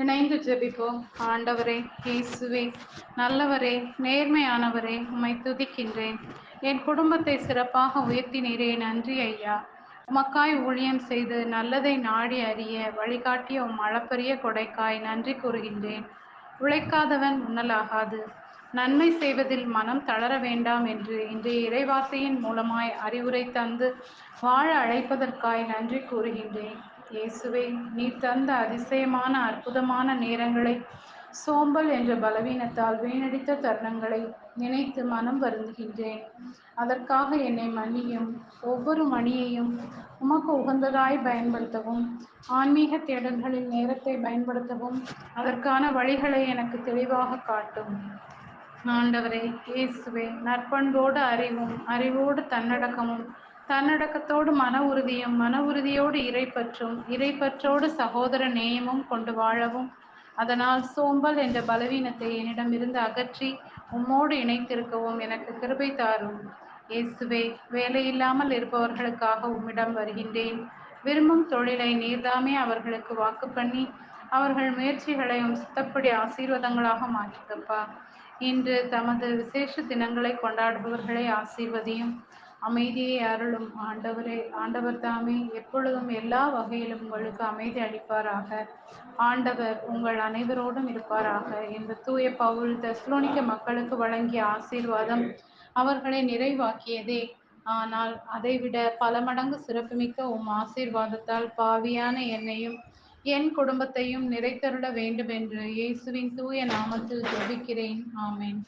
இணைந்து ஜெபிப்போம். ஆண்டவரே இயேசுவே நல்லவரே நேர்மையானவரே உம்மை துதிக்கின்றேன். என் குடும்பத்தை சிறப்பாக உயர்த்தினீரே நன்றி ஐயா. உமக்காய் ஊழியம் செய்து நல்லதை நாடி அறிய வழிகாட்டிய உம் அளப்பரிய கொடைக்காய் நன்றி கூறுகின்றேன். உழைக்காதவன் உண்ணலாகாது. நன்மை செய்வதில் மனம் தளர வேண்டாம் என்று இன்றைய இறைவார்த்தையின் மூலமாய் அறிவுரை தந்து வாழ அழைப்பதற்காய் நன்றி கூறுகின்றேன். இயேசுவே நீ தந்த அதிசயமான அற்புதமான நேரங்களை சோம்பல் என்ற பலவீனத்தால் வீணடித்த தருணங்களை நினைத்து மனம் வருந்துகின்றேன். அதற்காக என்னை மன்னியும். ஒவ்வொரு மணியையும் உமக்கு உகந்ததாய் பயன்படுத்தவும் ஆன்மீக தேடல்களில் நேரத்தை பயன்படுத்தவும் அதற்கான வழிகளை எனக்கு தெளிவாக காட்டும். ஆண்டவரே இயேசுவே நற்பண்போடு அறிவும் அறிவோடு தன்னடக்கமும் தன்னடக்கத்தோடு மன உறுதியும் மன உறுதியோடு இறைப்பற்றும் இறைப்பற்றோடு சகோதர நேயமும் கொண்டு வாழவும். அதனால் சோம்பல் என்ற பலவீனத்தை என்னிடமிருந்து அகற்றி உம்மோடு இணைத்திருக்கவும் எனக்கு கிருபை தாரும். இயேசுவே வேலையில்லாமல் இருப்பவர்களுக்காக உம்மிடம் வருகின்றேன். விரும்பும் தொழிலை நீர்தாமே அவர்களுக்கு வாக்கு பண்ணி அவர்கள் முயற்சிகளையும் சுத்தப்படி சித்தப்படி ஆசீர்வாதங்களாக மாற்றிக்கப்பா. இன்று தமது விசேஷ தினங்களை கொண்டாடுபவர்களை ஆசீர்வதியும். அமைதியை அருளும் ஆண்டவரே ஆண்டவர் தாமே எப்பொழுதும் எல்லா வகையிலும் உங்களுக்கு அமைதி அளிப்பாராக. ஆண்டவர் உங்கள் அனைவரோடும் இருப்பாராக. என்று தூய பவுல் தெஸ்லோனிக்க மக்களுக்கு வழங்கிய ஆசீர்வாதம் அவர்களை நிறைவாக்கியதே. ஆனால் அதைவிட பல மடங்கு சிறப்புமிக்க உம் ஆசீர்வாதத்தால் பாவியான என்னையும் என் குடும்பத்தையும் நிறைத்தருள வேண்டுமென்று இயேசுவின் தூய நாமத்தில் ஜெபிக்கிறேன். ஆமேன்.